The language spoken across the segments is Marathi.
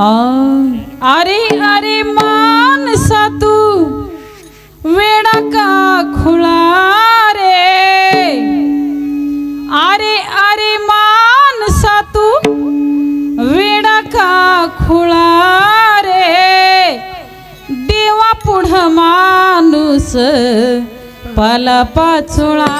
अरे अरे मान तू वेडा का खुला रे? अरे अरे मान तू वेडा का खुला रे? देवा पुढं माणूस पल पाचोळा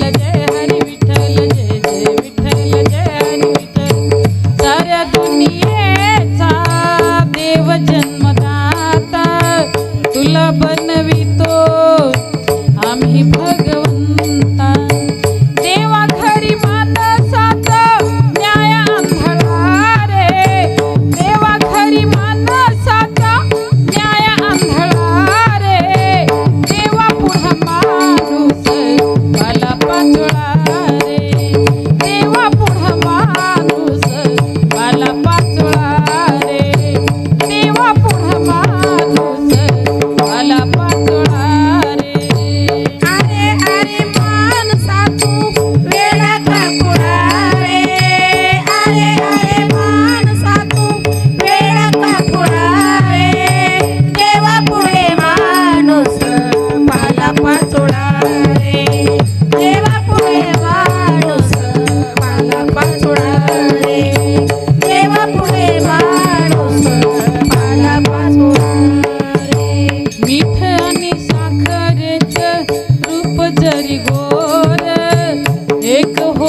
le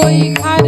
我已开。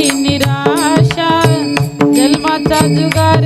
निराशा जन्माचा जुगार